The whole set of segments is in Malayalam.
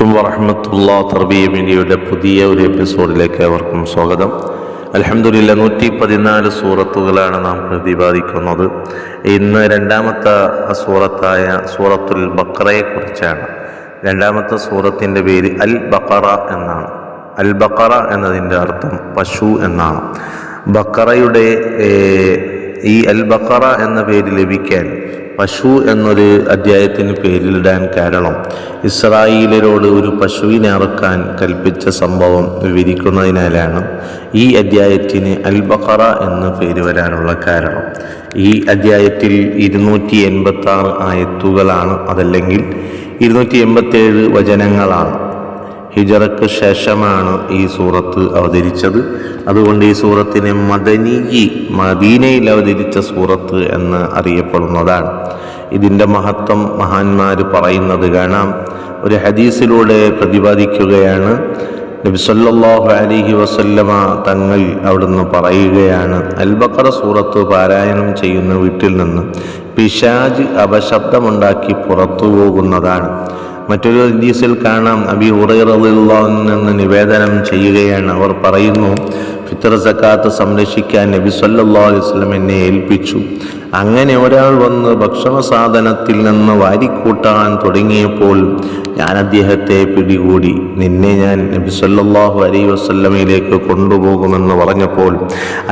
അലൈക്കും വറഹമത്തുള്ള തർബീമിനിയുടെ പുതിയ ഒരു എപ്പിസോഡിലേക്ക് അവർക്കും സ്വാഗതം. അലഹമുല്ല നൂറ്റി പതിനാല് സൂറത്തുകളാണ് നാം പ്രതിപാദിക്കുന്നത്. ഇന്ന് രണ്ടാമത്തെ സൂറത്തായ സൂറത്തുൽ ബക്കറയെക്കുറിച്ചാണ് രണ്ടാമത്തെ സൂറത്തിന്റെ പേര് അൽ ബക്കറ എന്നാണ്. അൽ ബക്കറ എന്നതിന്റെ അർത്ഥം പശു എന്നാണ്. ബക്കറയുടെ ഈ അൽ ബക്കറ എന്ന പേര് ലഭിക്കാൻ പശു എന്നൊരു അധ്യായത്തിന് പേരിലിടാൻ കാരണം ഇസ്രായേലരോട് ഒരു പശുവിനെ അറക്കാൻ കൽപ്പിച്ച സംഭവം വിവരിക്കുന്നതിനാലാണ് ഈ അധ്യായത്തിന് അൽ എന്ന് എന്ന പേര് വരാനുള്ള കാരണം. ഈ അധ്യായത്തിൽ ഇരുന്നൂറ്റി എൺപത്തി ആറ് ആയത്തുകളാണ് അതല്ലെങ്കിൽ ഇരുന്നൂറ്റി എൺപത്തേഴ് വചനങ്ങളാണ്. ഹിജറക്ക് ശേഷമാണ് ഈ സൂറത്ത് അവതരിച്ചത്. അതുകൊണ്ട് ഈ സൂറത്തിനെ മദനീയി മദീനയിൽ അവതരിച്ച സൂറത്ത് എന്ന് അറിയപ്പെടുന്നതാണ്. ഇതിന്റെ മഹത്വം മഹാന്മാർ പറയുന്നത് കാണാം. ഒരു ഹദീസിലൂടെ പ്രതിപാദിക്കുകയാണ്. നബിസല്ലാഹു അലിഹി വസല്ലമ തങ്ങൾ അവിടുന്ന് പറയുകയാണ് അൽബക്കറ സൂറത്ത് പാരായണം ചെയ്യുന്ന വീട്ടിൽ നിന്ന് പിശാജ് അപശബ്ദമുണ്ടാക്കി പുറത്തു പോകുന്നതാണ്. മറ്റൊരു ഹദീസിൽ കാണാം. അബി ഉറയിറലിൽ നിന്ന് നിവേദനം ചെയ്യുകയാണ്. അവർ പറയുന്നു ഫിത്തർ സക്കാത്ത് സംരക്ഷിക്കാൻ നബി സല്ലാ അലൈഹി വസല്ലം എന്നെ ഏൽപ്പിച്ചു. അങ്ങനെ ഒരാൾ വന്ന് ഭക്ഷണ സാധനത്തിൽ നിന്ന് വാരിക്കൂട്ടാൻ തുടങ്ങിയപ്പോൾ ഞാൻ അദ്ദേഹത്തെ പിടികൂടി. നിന്നെ ഞാൻ നബി സല്ലല്ലാഹു അലൈഹി വസല്ലമയിലേക്ക് കൊണ്ടുപോകുമെന്ന് പറഞ്ഞപ്പോൾ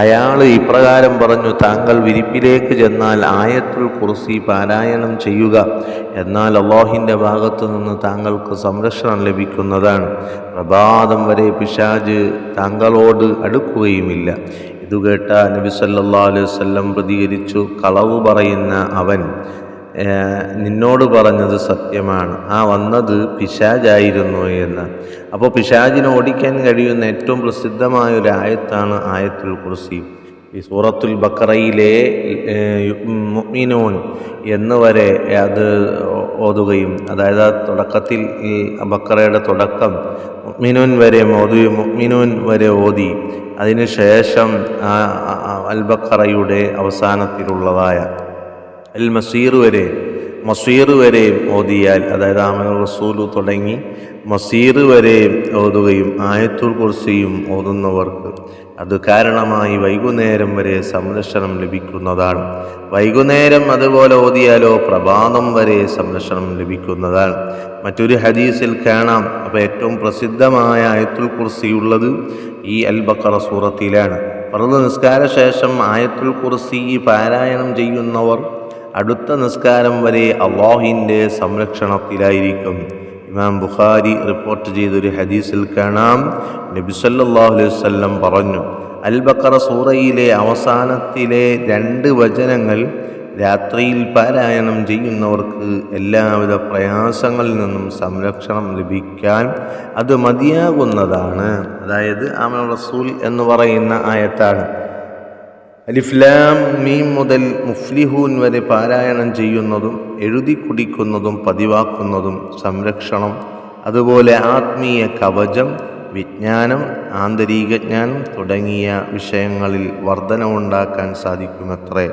അയാൾ ഇപ്രകാരം പറഞ്ഞു താങ്കൾ വിരിപ്പിലേക്ക് ചെന്നാൽ ആയത്തുൽ കുർസി പാരായണം ചെയ്യുക. എന്നാൽ അള്ളാഹിന്റെ ഭാഗത്തു നിന്ന് താങ്കൾക്ക് സംരക്ഷണം ലഭിക്കുന്നതാണ്. പ്രഭാതം വരെ പിശാജ് താങ്കളോട് അടുക്കുകയുമില്ല. ഇത് കേട്ട നബി സല്ലാ അലൈവല്ലം പ്രതികരിച്ചു കളവ് പറയുന്ന അവൻ നിന്നോട് പറഞ്ഞത് സത്യമാണ്. ആ വന്നത് പിശാജായിരുന്നു എന്ന്. അപ്പോൾ പിശാജിനെ ഓടിക്കാൻ കഴിയുന്ന ഏറ്റവും പ്രസിദ്ധമായ ഒരു ആയത്താണ് ആയത്തുൽ കുർസി. ഈ സൂറത്തുൽ ബക്കറയിലെ മുഅ്മിനൂൻ എന്ന് വരെ അത് ഓതുകയും അതായത് ആ തുടക്കത്തിൽ ഈ ബക്കറയുടെ തുടക്കം മുഅ്മിനൂൻ വരെ ഓതി മുഅ്മിനൂൻ വരെ ഓതി. അതിനുശേഷം അൽ ബക്കറയുടെ അവസാനത്തിലുള്ളതായ അൽ മസീർ വരെ മസീർ വരെ ഓതിയാൽ അതായത് ആമന റസൂലു തുടങ്ങി മസീർ വരെ ഓതുകയും ആയത്തുൽ കുർസിയും ഓതുന്നവർക്ക് അത് കാരണമായി വൈകുന്നേരം വരെ സംരക്ഷണം ലഭിക്കുന്നതാണ്. വൈകുന്നേരം അതുപോലെ ഓതിയാലോ പ്രഭാതം വരെ സംരക്ഷണം ലഭിക്കുന്നതാണ്. മറ്റൊരു ഹദീസിൽ കാണാം അപ്പോൾ ഏറ്റവും പ്രസിദ്ധമായ ആയത്തുൽ കുർസിയുള്ളത് ഈ അൽ ബക്കറ സൂറത്തിലാണ്. പറഞ്ഞ നിസ്കാര ശേഷം ആയത്തുൽ കുർസി പാരായണം ചെയ്യുന്നവർ അടുത്ത നിസ്കാരം വരെ അള്ളാഹിന്റെ സംരക്ഷണത്തിലായിരിക്കും. ഇമാം ബുഖാരി റിപ്പോർട്ട് ചെയ്തൊരു ഹദീസിൽ കാണാം. നബി സല്ലല്ലാഹു അലൈഹി വസല്ലം പറഞ്ഞു അൽ ബക്കറ സൂറയിലെ അവസാനത്തിലെ രണ്ട് വചനങ്ങൾ രാത്രിയിൽ പാരായണം ചെയ്യുന്നവർക്ക് എല്ലാവിധ പ്രയാസങ്ങളിൽ നിന്നും സംരക്ഷണം ലഭിക്കാൻ അത് മതിയാകുന്നതാണ്. അതായത് ആമ റസൂൽ എന്ന് പറയുന്ന ആയത്താണ്. അലിഫ്ലാം മീം മുതൽ മുഫ്ലിഹൂൻ വരെ പാരായണം ചെയ്യുന്നതും എഴുതി കുടിക്കുന്നതും പതിവാക്കുന്നതും സംരക്ഷണം അതുപോലെ ആത്മീയ കവചം വിജ്ഞാനം ആന്തരിക ജ്ഞാനം തുടങ്ങിയ വിഷയങ്ങളിൽ വർധനവുണ്ടാക്കാൻ സാധിക്കുമത്രേ.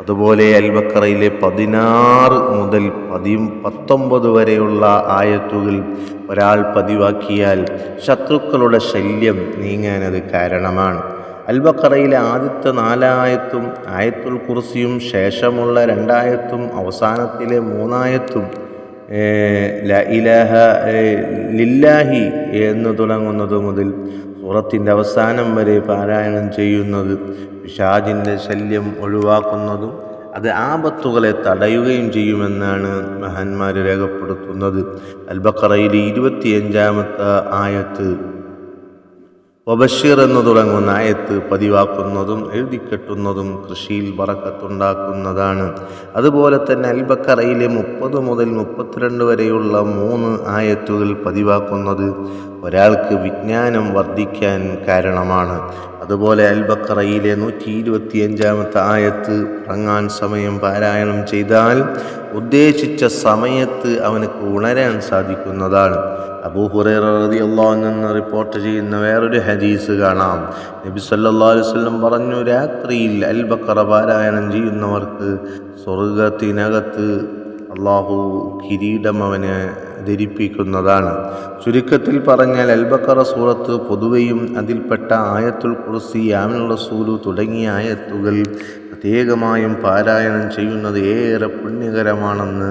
അതുപോലെ അൽബക്കറയിലെ പതിനാറ് മുതൽ പതി പത്തൊമ്പത് വരെയുള്ള ആയത്തുകൾ ഒരാൾ പതിവാക്കിയാൽ ശത്രുക്കളുടെ ശല്യം നീങ്ങാനത് കാരണമാണ്. അൽബക്കറയിലെ ആദ്യത്തെ നാലായത്തും ആയത്തുൽ കുർസിയും ശേഷമുള്ള രണ്ടായത്തും അവസാനത്തിലെ മൂന്നായത്തും ഇലഹ ലില്ലാഹി എന്ന് തുടങ്ങുന്നത് മുതൽ സൂറത്തിന്റെ അവസാനം വരെ പാരായണം ചെയ്യുന്നത് പിശാജിന്റെ ശല്യം ഒഴിവാക്കുന്നതും അത് ആപത്തുകളെ തടയുകയും ചെയ്യുമെന്നാണ് മഹാന്മാർ രേഖപ്പെടുത്തുന്നത്. അൽബക്കറയിലെ ഇരുപത്തിയഞ്ചാമത്തെ ആയത്ത് വബഷീർ എന്ന് തുടങ്ങുന്ന ആയത്ത് പതിവാക്കുന്നതും എഴുതിക്കെട്ടുന്നതും കൃഷിയിൽ വറക്കത്തുണ്ടാക്കുന്നതാണ്. അതുപോലെ തന്നെ അൽബക്കറയിലെ മുപ്പത് മുതൽ മുപ്പത്തിരണ്ട് വരെയുള്ള മൂന്ന് ആയത്തുകൾ പതിവാക്കുന്നത് ഒരാൾക്ക് വിജ്ഞാനം വർദ്ധിക്കാൻ കാരണമാണ്. അതുപോലെ അൽബക്കറയിലെ നൂറ്റി ഇരുപത്തിയഞ്ചാമത്തെ ആയത്ത് ഉറങ്ങാൻ സമയം പാരായണം ചെയ്താൽ ഉദ്ദേശിച്ച സമയത്ത് അവനക്ക് ഉണരാൻ സാധിക്കുന്നതാണ്. അബൂഹുറേറതി അള്ളാഹു നിന്ന് റിപ്പോർട്ട് ചെയ്യുന്ന വേറൊരു ഹദീസ് കാണാം. നബി സല്ലല്ലാഹു അലൈഹി വസല്ലം പറഞ്ഞു രാത്രിയിൽ അൽ ബക്കറ പാരായണം ചെയ്യുന്നവർക്ക് സ്വർഗത്തിനകത്ത് അള്ളാഹു കിരീടം അവന് ധരിപ്പിക്കുന്നതാണ്. ചുരുക്കത്തിൽ പറഞ്ഞാൽ അൽബക്കറ സൂറത്ത് പൊതുവെയും അതിൽപ്പെട്ട ആയത്തുൽ കുർസി യാമിൻ റസൂലു തുടങ്ങിയ ആയത്തുകൾ പ്രത്യേകമായും പാരായണം ചെയ്യുന്നത് ഏറെ പുണ്യകരമാണെന്ന്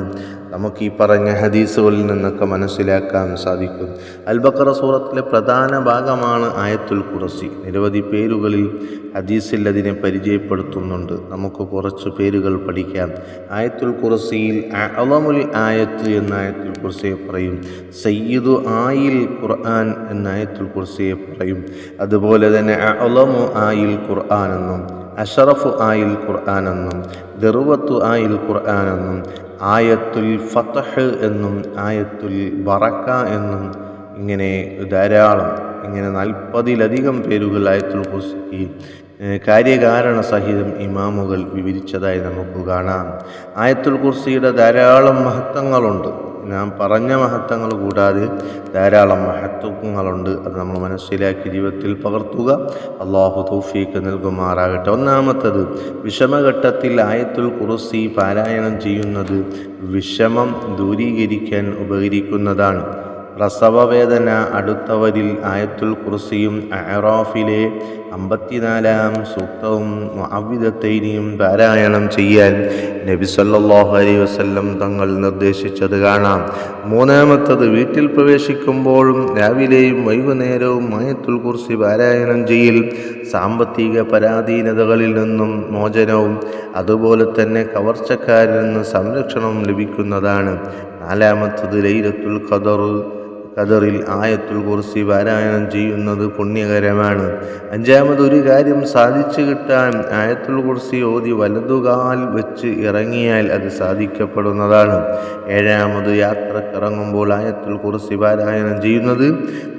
നമുക്ക് ഈ പറഞ്ഞ ഹദീസുകളിൽ നിന്നൊക്കെ മനസ്സിലാക്കാൻ സാധിക്കും. അൽബക്കറ സൂറത്തിലെ പ്രധാന ഭാഗമാണ് ആയത്തുൽ കുറസി നിരവധി പേരുകളിൽ ഹദീസിൽ അതിനെ പരിചയപ്പെടുത്തുന്നുണ്ട്. നമുക്ക് കുറച്ച് പേരുകൾ പഠിക്കാം. ആയത്തുൽ കുറസിയിൽ അളമുൽ ആയത്ത് എന്ന ആയത്തുൽ കുർസിയെ പറയും. സയ്യിദു ആയിൽ ഖുർആൻ എന്ന ആയത്തുൽ കുർസിയെ പറയും. അതുപോലെ തന്നെ അളമു ആയിൽ ഖുർആൻ എന്നും അഷറഫു ആയിൽ ഖുർആൻ എന്നും ദർവത്തു ആയിൽ ഖുർആൻ എന്നും ആയത്തുൽ ഫത്തഹ് എന്നും ആയത്തുൽ ബറക്ക എന്നും ഇങ്ങനെ ധാരാളം ഇങ്ങനെ നാൽപ്പതിലധികം പേരുകൾ ആയത്തുൽ കുർസിക്ക് കാര്യകാരണ സഹിതം ഇമാമുകൾ വിവരിച്ചതായി നമുക്ക് കാണാം. ആയത്തുൽ കുർസിയുടെ ധാരാളം മഹത്വങ്ങളുണ്ട്. നാം പറഞ്ഞ മഹത്വങ്ങൾ കൂടാതെ ധാരാളം മഹത്വങ്ങളുണ്ട്. അത് നമ്മൾ മനസ്സിലാക്കി ജീവിതത്തിൽ പകർത്തുക. അള്ളാഹു തൗഫീക്ക് നൽകുമാറാകട്ടെ. ഒന്നാമത്തത് വിഷമഘട്ടത്തിൽ ആയത്തുൽ കുറുസി പാരായണം ചെയ്യുന്നത് വിഷമം ദൂരീകരിക്കാൻ ഉപകരിക്കുന്നതാണ്. പ്രസവവേദന അടുത്തവരിൽ ആയത്തുൽ കുർസിയും അറാഫിലെ അമ്പത്തിനാലാം സൂക്തവും അവിധത്തൈനിയും പാരായണം ചെയ്യാൻ നബി സല്ലല്ലാഹു അലൈഹി വസല്ലം തങ്ങൾ നിർദ്ദേശിച്ചത് കാണാം. മൂന്നാമത്തത് വീട്ടിൽ പ്രവേശിക്കുമ്പോഴും രാവിലെയും വൈകുന്നേരവും ആയത്തുൽ കുർസി പാരായണം ചെയ്യൽ സാമ്പത്തിക പരാധീനതകളിൽ നിന്നും മോചനവും അതുപോലെ തന്നെ കവർച്ചക്കാരിൽ നിന്ന് സംരക്ഷണവും ലഭിക്കുന്നതാണ്. നാലാമത്തത് ലൈലത്തുൽ ഖദർ ഖദറിൽ ആയത്തുൽ കുർസി പാരായണം ചെയ്യുന്നത് പുണ്യകരമാണ്. അഞ്ചാമത് ഒരു കാര്യം സാധിച്ചു കിട്ടാൻ ആയത്തുൽ കുർസി ഓതി വലതുകാൽ വെച്ച് ഇറങ്ങിയാൽ അത് സാധിക്കപ്പെടുന്നതാണ്. ഏഴാമത് യാത്രക്കിറങ്ങുമ്പോൾ ആയത്തുൽ കുർസി പാരായണം ചെയ്യുന്നത്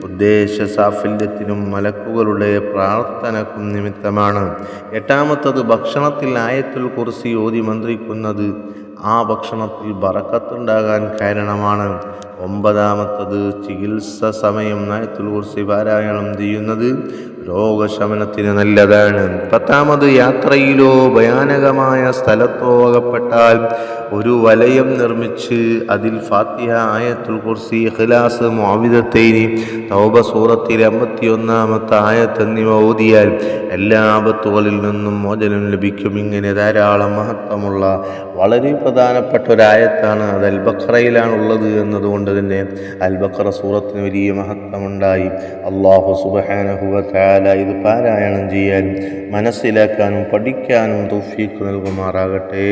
ഉദ്ദേശ സാഫല്യത്തിനും മലക്കുകളുടെ പ്രാർത്ഥനക്കും നിമിത്തമാണ്. എട്ടാമത്തത് ഭക്ഷണത്തിൽ ആയത്തുൽ കുർസി ഓതി മന്ത്രിക്കുന്നത് ആ ഭക്ഷണത്തിൽ ബറക്കത്തുണ്ടാകാൻ കാരണമാണ് ഒമ്പതാമത്തത് ചികിത്സ സമയം. നയത്തിൽ കുറിച്ച് പാരായണം ചെയ്യുന്നത് രോഗശമനത്തിന് നല്ലതാണ്. പത്താമത് യാത്രയിലോ ഭയാനകമായ സ്ഥലത്തോ അകപ്പെട്ടാൽ ഒരു വലയം നിർമ്മിച്ച് അതിൽ ഫാത്തിഹ ആയത്തുൽ കുർസി ഖിലാസ് മുഅവിദത്തൈനി തൗബ സൂറത്തിലെ അമ്പത്തിയൊന്നാമത്തെ ആയത്ത് എന്നിവ ഓതിയാൽ എല്ലാ ആപത്തുകളിൽ നിന്നും മോചനം ലഭിക്കും. ഇങ്ങനെ ധാരാളം മഹത്വമുള്ള വളരെ പ്രധാനപ്പെട്ട ഒരായത്താണ് അത് അൽബക്രയിലാണുള്ളത് എന്നതുകൊണ്ട് തന്നെ അൽബക്ര സൂറത്തിന് വലിയ മഹത്വമുണ്ടായി. അള്ളാഹു സുബഹാനഹുവ താല ഇത് പാരായണം ചെയ്യാൻ മനസ്സിലാക്കാനും പഠിക്കാനും തൗഫീഖ് നൽകുമാറാകട്ടെ.